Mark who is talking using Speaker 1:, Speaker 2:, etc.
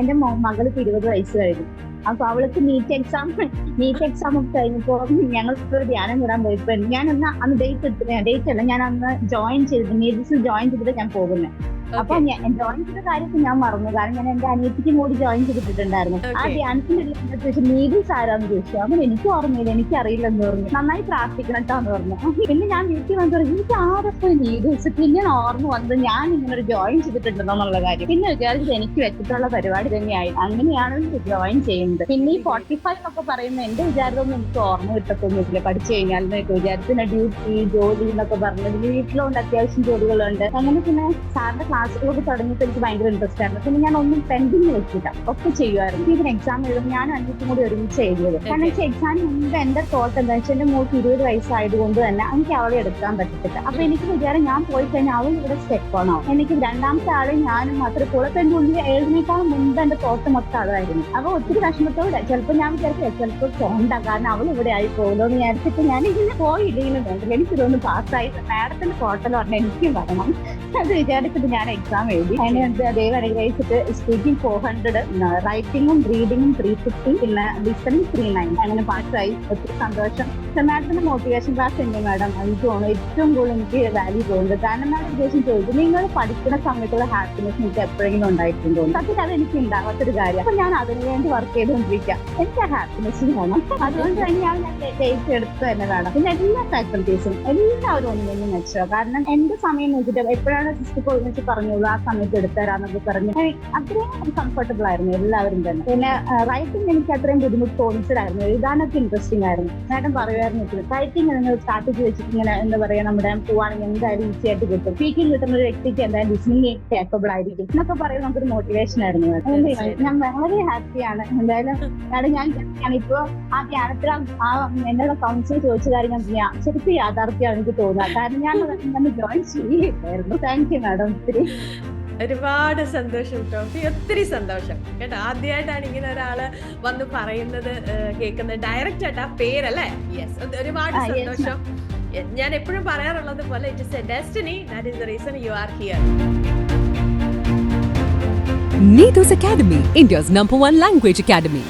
Speaker 1: എന്റെ മകൾക്ക് ഇരുപത് വയസ്സ് കഴിഞ്ഞു. അപ്പൊ അവൾക്ക് നീറ്റ് എക്സാം നീറ്റ് എക്സാം ഒക്കെ കഴിഞ്ഞപ്പോ ഞങ്ങൾ ധ്യാനം കൂടാൻ പോയപ്പോ ഞാൻ അന്ന് അന്ന് ഡേറ്റ് എടുത്തില്ല. ഡേറ്റ് അല്ല ഞാൻ അന്ന് ജോയിൻ ചെയ്തിട്ട് മേജിസിൽ ജോയിൻ ചെയ്തിട്ട് ഞാൻ പോകുന്നത് അപ്പൊ ഞാൻ ജോയിൻ ചെയ്ത കാര്യത്തിൽ ഞാൻ മറന്നു. കാരണം ഞാൻ എന്റെ അനിയത്തിക്കും കൂടി ജോയിൻ ചെയ്തിട്ടുണ്ടായിരുന്നു. ആ ഡാൻസിന്റെ എന്നെ ചോദിച്ചു നീഡിൽസ് ആരാന്ന് ചോദിച്ചു. അങ്ങനെ എനിക്ക് ഓർമ്മയില്ല എനിക്ക് അറിയില്ലെന്ന് പറഞ്ഞു. നന്നായി പ്രാർത്ഥിക്കണം എന്ന് പറഞ്ഞു. പിന്നെ ഞാൻ വീട്ടിൽ വന്നു പറഞ്ഞു എനിക്ക് ആരൊക്കെ മീഡിയസ് പിന്നെ ഓർമ്മ വന്നത് ഞാൻ ഇങ്ങനെ ഒരു ജോയിൻ ചെയ്തിട്ടുണ്ടെന്നുള്ള കാര്യം. പിന്നെ വിചാരിച്ചത് എനിക്ക് വെച്ചിട്ടുള്ള പരിപാടി തന്നെയായി. അങ്ങനെയാണ് ജോയിൻ ചെയ്യുന്നത്. പിന്നെ ഈ ഫോർട്ടി ഫൈവ് എന്നൊക്കെ പറയുന്ന എന്റെ വിചാരമൊന്നും എനിക്ക് ഓർമ്മ കിട്ടത്തൊന്നുമില്ല. പഠിച്ചു കഴിഞ്ഞാൽ എന്നൊക്കെ വിചാരിച്ചു. പിന്നെ ഡ്യൂട്ടി ജോലി എന്നൊക്കെ പറഞ്ഞത് വീട്ടിലുണ്ട് അത്യാവശ്യം ജോലികളുണ്ട്. അങ്ങനെ പിന്നെ സാറിന്റെ ക്ലാസ്സുകളൊക്കെ തുടങ്ങിയപ്പോൾ എനിക്ക് ഭയങ്കര ഇൻട്രസ്റ്റ് ആയിരുന്നു. പിന്നെ ഞാൻ ഒന്നും പെൻഡിങ് വെച്ചില്ല. ഒക്കെ ചെയ്യുമായിരുന്നു ഇതിന് എക്സാം എഴുതും ഞാൻ അനിയത്തും കൂടി ഒരുമിച്ച് എഴുതിയത്. കാരണം വെച്ചാൽ എക്സാം മുമ്പ് എന്റെ തോട്ട് എന്താ വെച്ചാൽ എന്റെ മോൾക്ക് ഇരുപത് വയസ്സായതുകൊണ്ട് തന്നെ എനിക്ക് അവളെ എടുക്കാൻ പറ്റത്തില്ല. അപ്പൊ എനിക്ക് വിചാരം ഞാൻ പോയി കഴിഞ്ഞാൽ അവൾ ഇവിടെ സ്റ്റെപ്പ് ആണോ എനിക്ക് രണ്ടാമത്തെ ആളെ ഞാനും മാത്രം കൂടെ ഉള്ളിൽ എഴുതിനേക്കാൾ മുമ്പ് എന്റെ തോട്ട് മൊത്തം അതായിരുന്നു അപ്പൊ ഒത്തിരി വിഷമത്തോടെ ചിലപ്പോൾ ഞാൻ വിചാരിച്ചു ചിലപ്പോൾ തോണ്ട കാരണം അവൾ ഇവിടെ ആയി പോകുന്നു എന്ന് വിചാരിച്ചിട്ട് ഞാൻ ഇങ്ങനെ പോയില്ലെങ്കിലും വേണ്ടില്ല. എനിക്ക് ഇതൊന്ന് പാസ്സായി മാഡത്തിന്റെ ഫോട്ടോ പറഞ്ഞാൽ എനിക്കും വരണം. അത് വിചാരിച്ചിട്ട് ഞാൻ എക്സാം എഴുതി. അതിന് ദൈവം അനുഗ്രഹിച്ചിട്ട് സ്പീക്കിംഗ് ഫോർ ഹൺഡ്രഡ് റൈറ്റിംഗും റീഡിംഗും ത്രീ ഫിഫ്റ്റി പിന്നെ ലിസണിങ് ത്രീ നയൻ അങ്ങനെ പാസ്സായി. ഒത്തിരി സന്തോഷം. മാഡത്തിന്റെ മോട്ടിവേഷൻ ക്ലാസ് ഉണ്ട് മാഡം എനിക്ക് തോന്നുന്നു ഏറ്റവും കൂടുതൽ എനിക്ക് വാല്യൂ തോന്നുന്നത്. കാരണം മാഡം ഉദ്ദേശം ചോദിച്ചു നിങ്ങൾ പഠിക്കുന്ന സമയത്തുള്ള ഹാപ്പിനെസ് എനിക്ക് എപ്പോഴെങ്കിലും ഉണ്ടായിട്ടുണ്ടോ സത്യത്തിൽ അത് എനിക്ക് ഉണ്ടാവാത്തൊരു കാര്യം. അപ്പൊ ഞാൻ അതിനു വേണ്ടി വർക്ക് ചെയ്തുകൊണ്ടിരിക്കാം. എനിക്ക് ആ ഹാപ്പിനെസ് വേണം അതുകൊണ്ട് തന്നെയാണ് ഞാൻ ഡേറ്റ് എടുത്ത് തന്നെ വേണം. പിന്നെ എല്ലാ ഫാക്കൽറ്റീസും എല്ലാവരും ഒന്നും മെച്ചോ കാരണം എന്റെ സമയം നോക്കിയിട്ട് എപ്പോഴാണ് സിസ്റ്റർ ഒരുമിച്ച് പറഞ്ഞോളൂ ആ സമയത്ത് എടുത്തരാന്നൊക്കെ പറഞ്ഞു. അത്രയും കംഫർട്ടബിൾ ആയിരുന്നു എല്ലാവരും തന്നെ. പിന്നെ റൈറ്റിംഗ് എനിക്ക് അത്രയും ബുദ്ധിമുട്ട് തോന്നിച്ചതായിരുന്നു. എഴുതാനൊക്കെ ഇൻട്രസ്റ്റിംഗ് ആയിരുന്നു. മാഡം പറയുമായിരുന്നു റൈറ്റിംഗ് നിങ്ങൾ സ്ട്രാറ്റജി വെച്ചിട്ട് ഇങ്ങനെ എന്താ പറയാ. നമ്മുടെ പോവാണെങ്കിൽ എന്തായാലും ഈസി ആയിട്ട് കിട്ടും. സ്പീക്കിംഗ് കിട്ടുന്ന ഒരു വ്യക്തിക്ക് എന്തായാലും ലിസണിംഗ് കേപ്പബിൾ ആയിരിക്കും. എന്നൊക്കെ പറയുന്നത് നമുക്കൊരു മോട്ടിവേഷൻ ആയിരുന്നു. ഞാൻ വളരെ ഹാപ്പിയാണ് എന്തായാലും മാഡം ഞാൻ ഇപ്പോ ആ ക്യാരക്ടർ ആ എന്നോട് കൗൺസിൽ ചോദിച്ച കാര്യം ഞാൻ ശരിക്കും യാഥാർത്ഥ്യമാണ് എനിക്ക് തോന്നുക കാരണം ഞാൻ ജോയിൻ ചെയ്യില്ലായിരുന്നു താങ്ക് യു മാഡം ഒത്തിരി.
Speaker 2: ഒരുപാട് സന്തോഷം ടോഫി ഒത്തിരി സന്തോഷം. കേട്ടോ ആദ്യമായിട്ടാണ് ഇങ്ങനെ ഒരാൾ വന്ന് പറയുന്നത് കേൾക്കുന്നത്. ഡയറക്റ്റ് ആയിട്ട് ആ പേരല്ലേ? യെസ് ഒരുപാട് സന്തോഷം. Yes, ഞാൻ എപ്പോഴും പറയാറുള്ളത് പോലെ it is a destiny that is the reason you are here
Speaker 3: Nidus Academy, India's number one language academy.